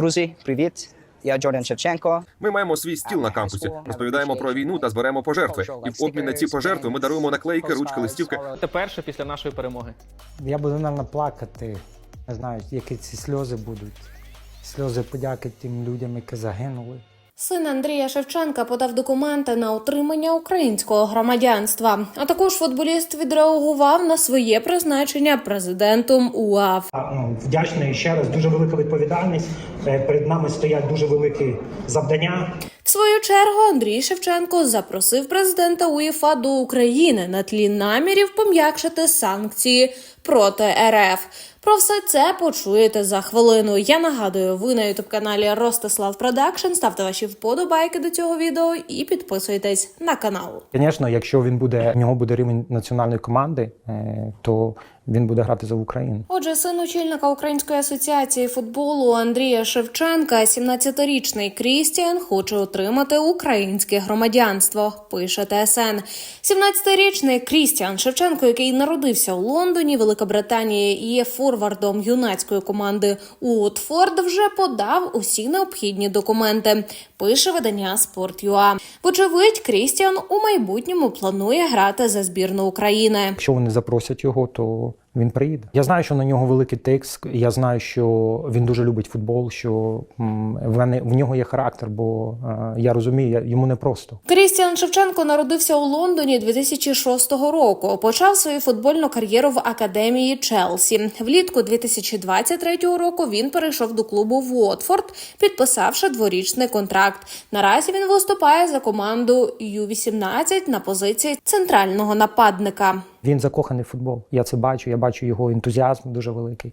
Друзі, привіт! Я Джордан Шевченко. Ми маємо свій стіл на кампусі, розповідаємо про війну та зберемо пожертви. І в обмін на ці пожертви ми даруємо наклейки, ручки, листівки. Це перше після нашої перемоги. Я буду, мабуть, плакати. Не знаю, які ці сльози будуть. Сльози подяки тим людям, які загинули. Син Андрія Шевченка подав документи на отримання українського громадянства. А також футболіст відреагував на своє призначення президентом УАФ. Ну, вдячний ще раз. Дуже велика відповідальність. Е, Перед нами стоять дуже великі завдання. В свою чергу Андрій Шевченко запросив президента УЄФА до України на тлі намірів пом'якшити санкції проти РФ. Про все це почуєте за хвилину. Я нагадую, ви на ютуб каналі Ростислав Продакшн. Ставте ваші вподобайки до цього відео і підписуйтесь на канал. Звісно, якщо він буде, в нього буде рівень національної команди, е, то він буде грати за Україну. Отже, син очільника Української асоціації футболу Андрія Шевченка, 17-річний Крістіан, хоче отримати українське громадянство. Пише ТСН. 17-річний Крістіан Шевченко, який народився у Лондоні, і є форвардом юнацької команди Уотфорд, вже подав усі необхідні документи. Пише видання Спорт.ua. Вочевидь, Крістіан у майбутньому планує грати за збірну України. Якщо вони запросять його, то він приїде. Я знаю, що на нього великий текст. Я знаю, що він дуже любить футбол. Що в мене в нього є характер, бо е, я розумію, йому непросто. Крістіан Шевченко народився у Лондоні 2006 року. Почав свою футбольну кар'єру в академії Челсі. Влітку 2023 року він перейшов до клубу Уотфорд, підписавши дворічний контракт. Наразі він виступає за команду Ю-18 на позиції центрального нападника. Він закоханий в футбол. Я це бачу. Я бачу його ентузіазм дуже великий.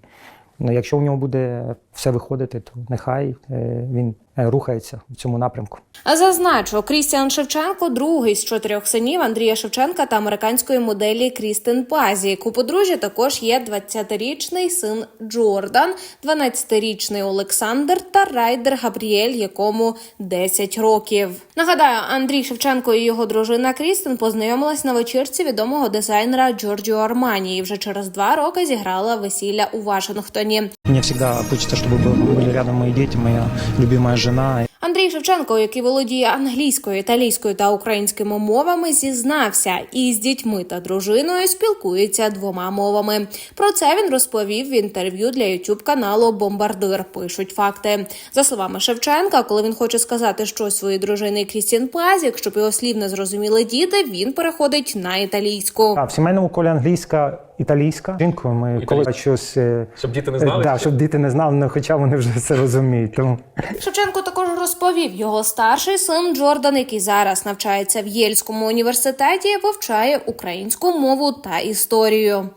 Ну, якщо у нього буде все виходити, то нехай е, він рухається в цьому напрямку. А Зазначу, Крістіан Шевченко другий з чотирьох синів Андрія Шевченка та американської моделі Крістен Пазі. У подружжя також є 20-річний син Джордан, 12-річний Олександр та райдер Габріель, якому 10 років. Нагадаю, Андрій Шевченко і його дружина Крістен познайомилась на вечірці відомого дизайнера Джорджіо Армані і вже через два роки зіграла весілля у Вашингтоні. Мне всегда хочется, чтобы был- были рядом мои дети, моя любимая жена. Андрій Шевченко, який володіє англійською, італійською та українськими мовами, зізнався і з дітьми та дружиною спілкується двома мовами. Про це він розповів в інтерв'ю для youtube каналу Бомбардир. Пишуть факти. За словами Шевченка, коли він хоче сказати щось своїй дружині Крістін Пазік, щоб його слів не зрозуміли діти, він переходить на італійську. А в сімейному колі англійська, італійська. Жінкою ми коли щось е, Щоб діти не знали, да, щоб діти не знали, ну, хоча вони вже це розуміють. Тому Шевченко також розповів, його старший син Джордан, який зараз навчається в Єльському університеті, вивчає українську мову та історію.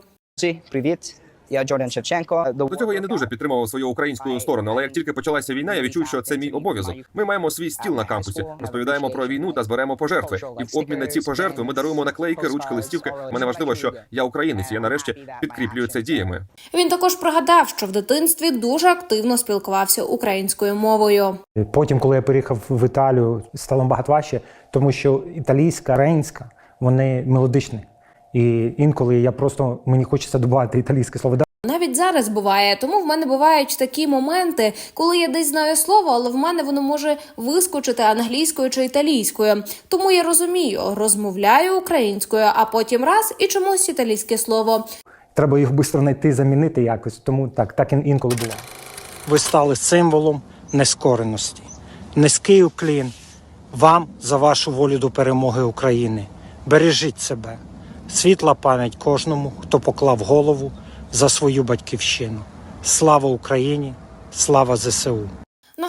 Привіт! Я Джордан Шевченко. До цього я не дуже підтримував свою українську сторону, але як тільки почалася війна, я відчув, що це мій обов'язок. Ми маємо свій стіл на кампусі, розповідаємо про війну та зберемо пожертви. І в обмін на ці пожертви ми даруємо наклейки, ручки, листівки. Мене важливо, що я українець. Я нарешті підкріплюю це діями. Він також пригадав, що в дитинстві дуже активно спілкувався українською мовою. потім, коли я переїхав в Італію, стало багато важче, тому що італійська, рейнська, вони мелодичні. І інколи я просто мені хочеться додати італійське слово. Да, Навіть зараз буває, тому в мене бувають такі моменти, коли я десь знаю слово, але в мене воно може вискочити англійською чи італійською. Тому я розумію, розмовляю українською, а потім раз і чомусь італійське слово. Треба їх швидко знайти, замінити якось. Тому так, так ін- інколи буває. Ви стали символом нескореності. Низький уклін вам за вашу волю до перемоги України. Бережіть себе. Світла пам'ять кожному, хто поклав голову за свою батьківщину. Слава Україні! Слава ЗСУ!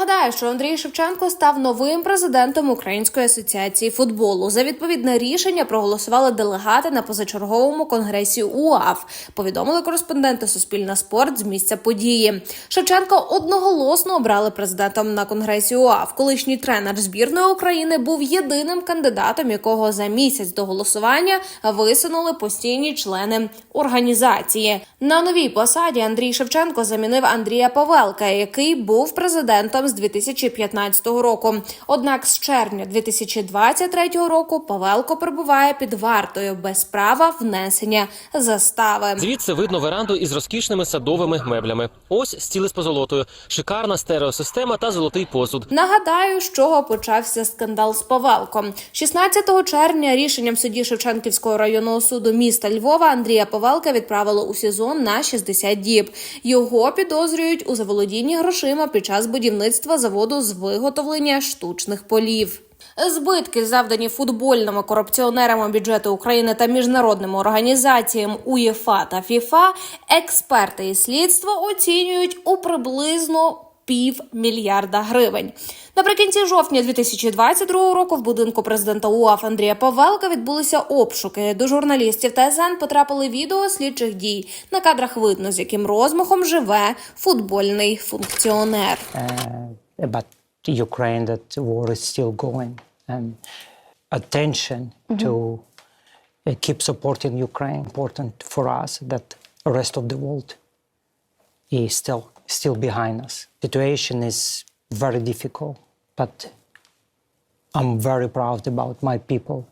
Нагадаю, що Андрій Шевченко став новим президентом Української асоціації футболу. За відповідне рішення проголосували делегати на позачерговому конгресі УАФ. Повідомили кореспонденти Суспільна спорт з місця події. Шевченко одноголосно обрали президентом на конгресі УАФ. Колишній тренер збірної України був єдиним кандидатом, якого за місяць до голосування висунули постійні члени організації. На новій посаді Андрій Шевченко замінив Андрія Павелка, який був президентом з 2015 року. Однак з червня 2023 року Павелко перебуває під вартою без права внесення застави. Звідси видно веранду із розкішними садовими меблями. Ось стіли з позолотою, шикарна стереосистема та золотий посуд. Нагадаю, з чого почався скандал з Павелком. 16 червня рішенням судді Шевченківського районного суду міста Львова Андрія Павелка відправили у СІЗО на 60 діб. Його підозрюють у заволодінні грошима під час будівництва заводу з виготовлення штучних полів. Збитки, завдані футбольними корупціонерами бюджету України та міжнародним організаціям УЄФА та ФІФА, експерти і слідство оцінюють у приблизно півмільярда гривень. Наприкінці жовтня 2022 року в будинку президента УАФ Андрія Павелка відбулися обшуки. До журналістів ТСН потрапили відео слідчих дій. На кадрах видно, з яким розмахом живе футбольний функціонер. uh, about Ukraine that war is still going and attention to uh, keep supporting Ukraine important for us that rest of the world is still still behind us. Situation is very difficult, but I'm very proud about my people.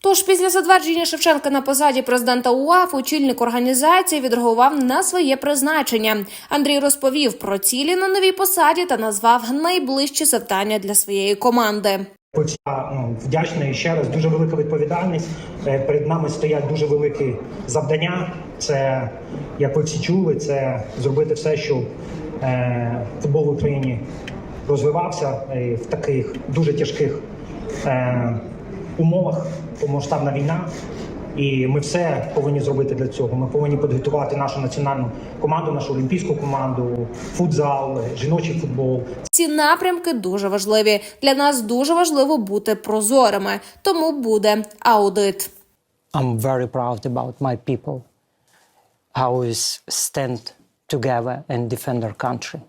Тож після затвердження Шевченка на посаді президента УАФ очільник організації відреагував на своє призначення. Андрій розповів про цілі на новій посаді та назвав найближчі завдання для своєї команди. Хоч я ну, вдячний ще раз, дуже велика відповідальність. Е, Перед нами стоять дуже великі завдання. Це, як ви всі чули, це зробити все, щоб е, футбол в Україні розвивався е, в таких дуже тяжких е, умовах, Масштабна війна. І ми все повинні зробити для цього. Ми повинні підготувати нашу національну команду, нашу олімпійську команду, футзал, жіночий футбол. Ці напрямки дуже важливі. Для нас дуже важливо бути прозорими, тому буде аудит. I'm very proud about my people, how we stand together and defend our country.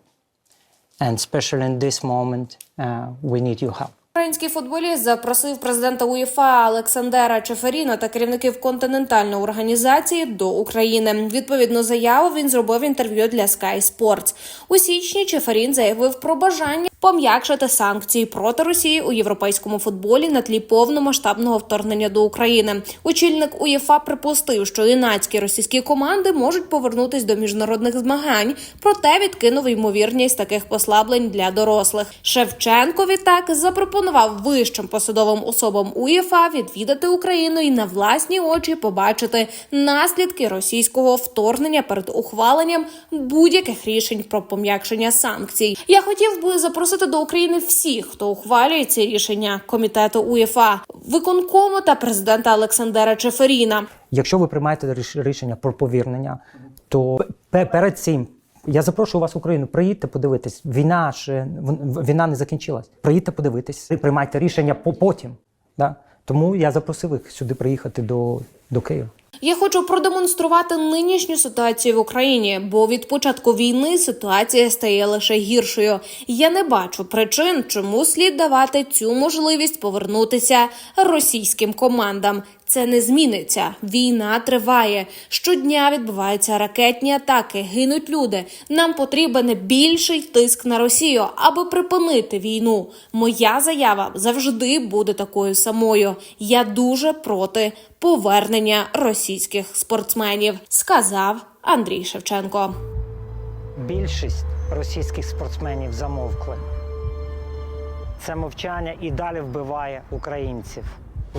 And especially in this moment, uh, we need your help. Український футболіст запросив президента УЄФА Олександера Чеферіна та керівників континентальної організації до України. Відповідну заяву він зробив інтерв'ю для Sky Sports. У січні Чеферін заявив про бажання пом'якшити санкції проти Росії у європейському футболі на тлі повномасштабного вторгнення до України. Очільник УЄФА припустив, що юнацькі російські команди можуть повернутись до міжнародних змагань, проте відкинув ймовірність таких послаблень для дорослих. Шевченко відтак запропонував вищим посадовим особам УЄФА відвідати Україну і на власні очі побачити наслідки російського вторгнення перед ухваленням будь-яких рішень про пом'якшення санкцій. Я хотів би запросити до України всіх, хто ухвалює ці рішення комітету УЄФА, виконкому та президента Олександра Чеферіна. Якщо ви приймаєте ріш- рішення про повірнення, то перед цим я запрошую вас в Україну. Приїдьте подивитись. Війна ж війна не закінчилась. Приїдьте подивитись, приймайте рішення по- потім. Да? Тому я запросив їх сюди приїхати до, до Києва. Я хочу продемонструвати нинішню ситуацію в Україні, бо від початку війни ситуація стає лише гіршою. Я не бачу причин, чому слід давати цю можливість повернутися російським командам. Це не зміниться. Війна триває. Щодня відбуваються ракетні атаки, гинуть люди. Нам потрібен більший тиск на Росію, аби припинити війну. Моя заява завжди буде такою самою. Я дуже проти повернення російських спортсменів, сказав Андрій Шевченко. Більшість російських спортсменів замовкли. Це мовчання і далі вбиває українців.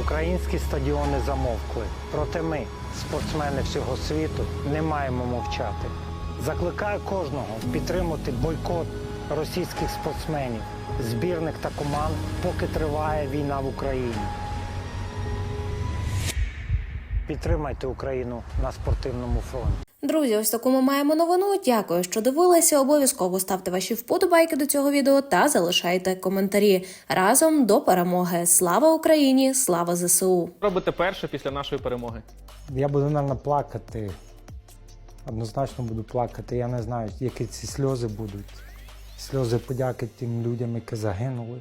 Українські стадіони замовкли. Проте ми, спортсмени всього світу, не маємо мовчати. Закликаю кожного підтримати бойкот російських спортсменів, збірних та команд, поки триває війна в Україні. Підтримайте Україну на спортивному фронті. Друзі, ось таку ми маємо новину. Дякую, що дивилися. Обов'язково ставте ваші вподобайки до цього відео та залишайте коментарі. Разом до перемоги. Слава Україні! Слава ЗСУ! Робите перше після нашої перемоги. Я буду, мабуть, плакати. Однозначно буду плакати. Я не знаю, які ці сльози будуть. Сльози подяки тим людям, які загинули.